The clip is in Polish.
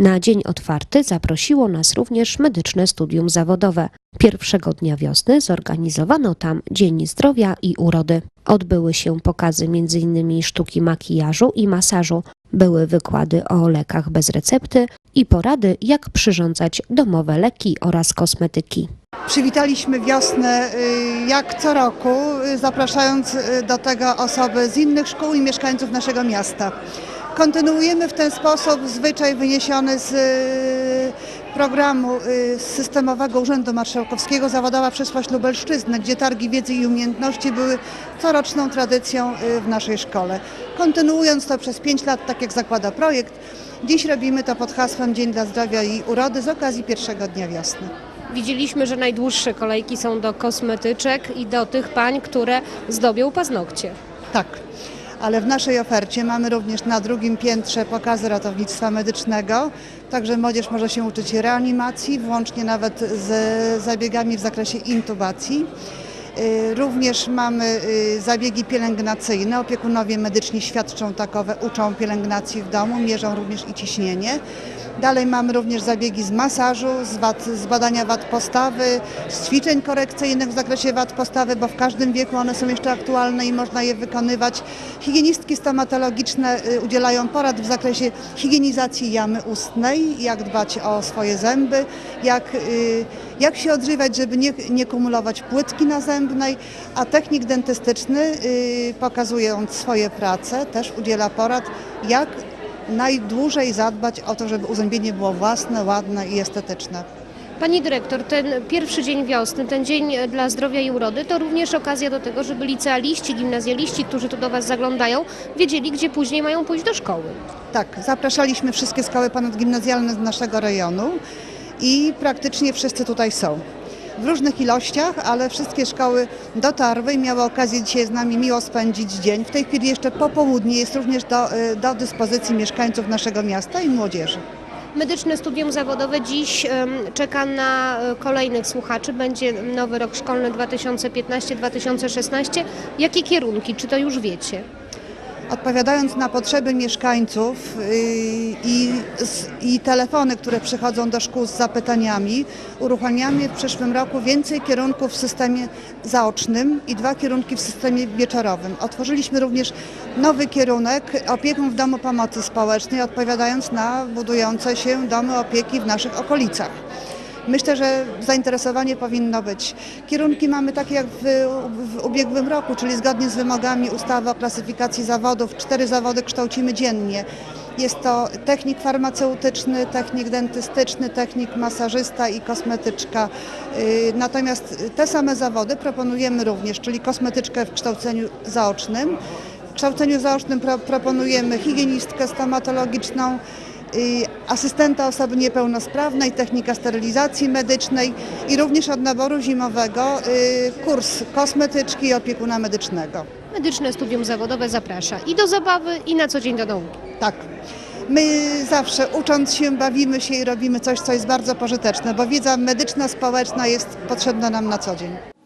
Na dzień otwarty zaprosiło nas również medyczne studium zawodowe. Pierwszego dnia wiosny zorganizowano tam Dzień Zdrowia i Urody. Odbyły się pokazy m.in. sztuki makijażu i masażu. Były wykłady o lekach bez recepty i porady, jak przyrządzać domowe leki oraz kosmetyki. Przywitaliśmy wiosnę y, jak co roku, y, zapraszając y, do tego osoby z innych szkół i mieszkańców naszego miasta. Kontynuujemy w ten sposób zwyczaj wyniesiony z y, programu y, Systemowego Urzędu Marszałkowskiego Zawodowa Przyszłość Lubelszczyzny, gdzie targi wiedzy i umiejętności były coroczną tradycją y, w naszej szkole. Kontynuując to przez 5 lat, tak jak zakłada projekt, dziś robimy to pod hasłem Dzień dla Zdrowia i Urody z okazji pierwszego dnia wiosny. Widzieliśmy, że najdłuższe kolejki są do kosmetyczek i do tych pań, które zdobią paznokcie. Tak, ale w naszej ofercie mamy również na drugim piętrze pokazy ratownictwa medycznego, także młodzież może się uczyć reanimacji, włącznie nawet z zabiegami w zakresie intubacji. Y, Również mamy y, zabiegi pielęgnacyjne. Opiekunowie medyczni świadczą takowe, uczą pielęgnacji w domu, mierzą również i ciśnienie. Dalej mamy również zabiegi z masażu, z, wad, z badania wad postawy, z ćwiczeń korekcyjnych w zakresie wad postawy, bo w każdym wieku one są jeszcze aktualne i można je wykonywać. Higienistki stomatologiczne y, udzielają porad w zakresie higienizacji jamy ustnej, jak dbać o swoje zęby, jak, jak się odżywać, żeby nie, nie kumulować płytki nazębnej, a technik dentystyczny, y, pokazując swoje prace, też udziela porad, jak najdłużej zadbać o to, żeby uzębienie było własne, ładne i estetyczne. Pani dyrektor, ten pierwszy dzień wiosny, ten dzień dla zdrowia i urody, to również okazja do tego, żeby licealiści, gimnazjaliści, którzy tu do Was zaglądają, wiedzieli, gdzie później mają pójść do szkoły. Tak, zapraszaliśmy wszystkie szkoły ponadgimnazjalne z naszego rejonu i praktycznie wszyscy tutaj są. W różnych ilościach, ale wszystkie szkoły dotarły i miały okazję dzisiaj z nami miło spędzić dzień. W tej chwili jeszcze popołudnie jest również do, y, do dyspozycji mieszkańców naszego miasta i młodzieży. Medyczne studium zawodowe dziś czeka na e, kolejnych słuchaczy. Będzie nowy rok szkolny 2015-2016. Jakie kierunki? Czy to już wiecie? Odpowiadając na potrzeby mieszkańców yy, i, i telefony, które przychodzą do szkół z zapytaniami, uruchamiamy w przyszłym roku więcej kierunków w systemie zaocznym i dwa kierunki w systemie wieczorowym. Otworzyliśmy również nowy kierunek opieką w domu pomocy społecznej, odpowiadając na budujące się domy opieki w naszych okolicach. Myślę, że zainteresowanie powinno być. Kierunki mamy takie jak w, w ubiegłym roku, czyli zgodnie z wymogami ustawy o klasyfikacji zawodów. Cztery zawody kształcimy dziennie. Jest to technik farmaceutyczny, technik dentystyczny, technik masażysta i kosmetyczka. Yy, Natomiast te same zawody proponujemy również, czyli kosmetyczkę w kształceniu zaocznym. W kształceniu zaocznym pro, proponujemy higienistkę stomatologiczną, y, asystenta osoby niepełnosprawnej, technika sterylizacji medycznej i również od naboru zimowego y, kurs kosmetyczki i opiekuna medycznego. Medyczne studium zawodowe zaprasza i do zabawy, i na co dzień do nauki. Tak. My zawsze ucząc się, bawimy się i robimy coś, co jest bardzo pożyteczne, bo wiedza medyczna, społeczna jest potrzebna nam na co dzień.